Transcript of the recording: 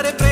fare presto